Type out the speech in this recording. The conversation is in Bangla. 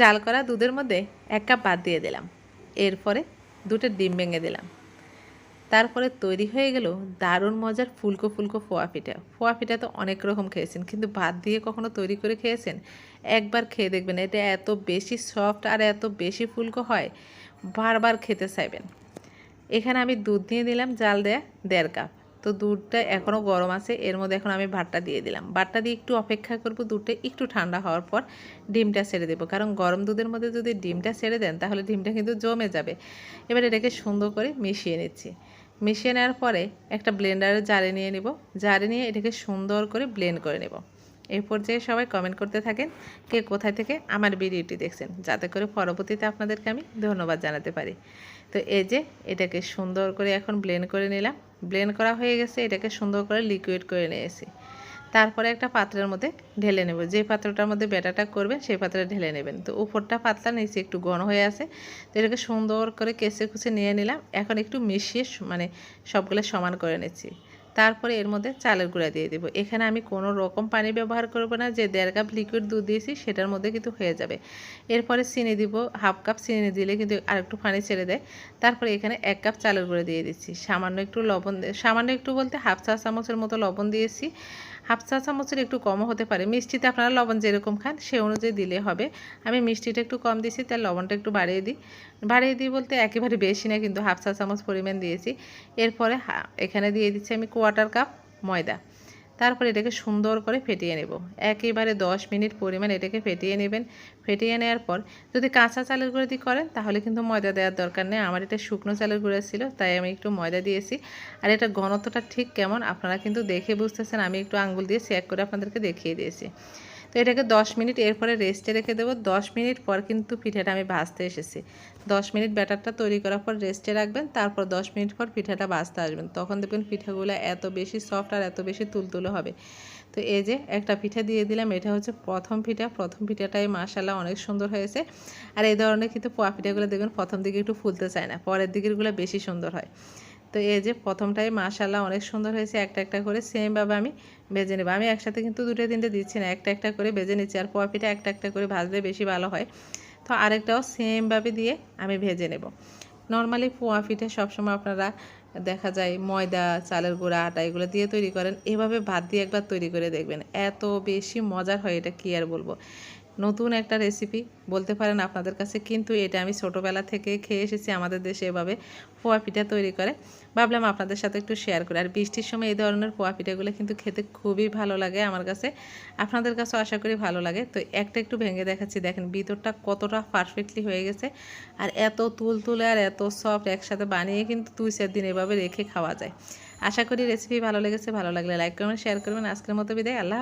জাল করা দুধের মধ্যে এক কাপ বাদ দিয়ে দিলাম। এরপরে দুটো ডিম ভেঙে দিলাম। তারপরে তৈরি হয়ে গেল দারুণ মজার ফুলকো ফুলকো ফোয়া পিঠা। ফোয়া পিঠা তো অনেক রকম খেয়েছেন, কিন্তু ভাত দিয়ে কখনো তৈরি করে খেয়েছেন? একবার খেয়ে দেখবেন, এটা এত বেশি সফট আর এত বেশি ফুলকো হয়, বারবার খেতে চাইবেন। এখানে আমি দুধ দিয়ে দিলাম জাল দেয়া দেড় কাপ। তো দুধটা এখনও গরম আছে, এর মধ্যে এখন আমি ভাতটা দিয়ে দিলাম। ভাতটা দিয়ে একটু অপেক্ষা করব, দুধটা একটু ঠান্ডা হওয়ার পর ডিমটা ছেড়ে দেবো। কারণ গরম দুধের মধ্যে যদি ডিমটা ছেড়ে দেন, তাহলে ডিমটা কিন্তু জমে যাবে। এবার এটাকে সুন্দর করে মিশিয়ে নিচ্ছি। মিশিয়ে নেওয়ার পরে একটা ব্লেন্ডারে জারে নিয়ে নেব। জারে নিয়ে এটাকে সুন্দর করে ব্লেন্ড করে নেব। এই পর্যায়ে সবাই কমেন্ট করতে থাকেন কে কোথায় থেকে আমার ভিডিওটি দেখছেন। যাতে করে পরবর্তীতে আপনাদেরকে আমি ধন্যবাদ জানাতে পারি। তো এই যে এটাকে সুন্দর করে এখন ব্লেন্ড করে নিলাম। ব্লেন্ড করা হয়ে গেছে, এটাকে সুন্দর করে লিকুইড করে নিয়েছি। তারপরে একটা পাত্রের মধ্যে ঢেলে নেব। যে পাত্রটার মধ্যে ব্যাটাটা করবেন, সেই পাত্রে ঢেলে নেবেন। তো উপরটা পাতলা, নিচে একটু ঘন হয়ে আছে। তো এটাকে সুন্দর করে কেসে কুচে নিয়ে নিলাম। এখন একটু মিশিয়ে মানে সবগুলো সমান করে নিচ্ছি। তারপরে এর মধ্যে চালের গুঁড়া দিয়ে দেবো। এখানে আমি কোনো রকম পানি ব্যবহার করব না, যে দেড় কাপ লিকুইড দুধ দিয়েছি সেটার মধ্যে কিন্তু হয়ে যাবে। এরপরে চিনি দিব, হাফ কাপ চিনি দিলে কিন্তু আরেকটু পানি ছেড়ে দেয়। তারপরে এখানে এক কাপ চালের গুঁড়া দিয়ে দিচ্ছি। সামান্য একটু লবণ সামান্য একটু বলতে হাফ চা চামচের মতো লবণ দিয়েছি। হাফ চা চামচের একটু কমও হতে পারে। মিষ্টিতে আপনারা লবণ যেরকম খান, সে অনুযায়ী দিলে হবে। আমি মিষ্টিটা একটু কম দিয়েছি তাই লবণটা একটু বাড়িয়ে দিই। বাড়িয়ে দিই বলতে একেবারে বেশি না, কিন্তু হাফ চা চামচ পরিমাণ দিয়েছি। এরপরে এখানে দিয়ে দিচ্ছি আমি কোয়াটার কাপ ময়দা। তারপরে এটাকে সুন্দর করে ফেটিয়ে নেব। একেবারে দশ মিনিট পরিমাণ এটাকে ফেটিয়ে নেবেন। ফেটিয়ে নেওয়ার পর যদি কাঁচা চালের গুঁড়ো দিয়ে করেন, তাহলে কিন্তু ময়দা দেওয়ার দরকার নেই। আমার এটা শুকনো চালের গুঁড়ো ছিল, তাই আমি একটু ময়দা দিয়েছি। আর এটা ঘনত্বটা ঠিক কেমন, আপনারা কিন্তু দেখে বুঝতেছেন। আমি একটু আঙ্গুল দিয়ে চেক করে আপনাদেরকে দেখিয়ে দিয়েছি। তো এটাকে দশ মিনিট এরপরে রেস্টে রেখে দেবো। দশ মিনিট পর কিন্তু পিঠাটা আমি ভাজতে এসেছি। দশ মিনিট ব্যাটারটা তৈরি করার পর রেস্টে রাখবেন, তারপর দশ মিনিট পর পিঠাটা ভাজতে আসবেন। তখন দেখবেন পিঠাগুলো এত বেশি সফট আর এত বেশি তুলতুলো হবে। তো এই যে একটা পিঠা দিয়ে দিলাম, এটা হচ্ছে প্রথম পিঠা। প্রথম পিঠাটাই মাশাল্লাহ অনেক সুন্দর হয়েছে। আর এই ধরনের কিন্তু পোয়া পিঠাগুলো দেখবেন প্রথম দিকে একটু ফুলতে চায় না, পরের দিকেরগুলো বেশি সুন্দর হয়। তো এই যে প্রথমটাই মাশাল্লাহ অনেক সুন্দর হয়েছে, একটা একটা করে সেমভাবে আমি ভেজে নেব। আমি একসাথে কিন্তু দুটো তিনটে দিচ্ছি না, একটা একটা করে ভেজে নিচ্ছি আর পোয়া পিঠা একটা একটা করে ভাজলে বেশি ভালো হয়। তো আরেকটাও সেমভাবে দিয়ে আমি ভেজে নেব। নর্মালি পোয়া পিঠে সবসময় আপনারা দেখা যায় ময়দা, চালের গুঁড়া, আটা এগুলো দিয়ে তৈরি করেন। এভাবে ভাত দিয়ে একবার তৈরি করে দেখবেন। এত বেশি মজার হয় এটা কী আর বলব? নতুন একটা রেসিপি বলতে পারেন আপনাদের কাছে। কিন্তু এটা আমি ছোটোবেলা থেকে খেয়ে এসেছি আমাদের দেশে এভাবে পোয়া পিঠা তৈরি করে। ভাবলাম আপনাদের সাথে একটু শেয়ার করি। আর বৃষ্টির সময় এই ধরনের পোয়া পিঠাগুলো কিন্তু খেতে খুবই ভালো লাগে আমার কাছে। আপনাদের কাছেও আশা করি ভালো লাগে। তো একটা একটু ভেঙে দেখাচ্ছি। দেখেন, ভিতরটা কতটা পারফেক্টলি হয়ে গেছে। আর এত তুল তুলে আর এত সফট একসাথে বানিয়ে কিন্তু দুই চার দিন এভাবে রেখে খাওয়া যায়। আশা করি রেসিপি ভালো লেগেছে। ভালো লাগলে লাইক করবেন শেয়ার করবেন। আজকের মতো বিদায়। আল্লাহ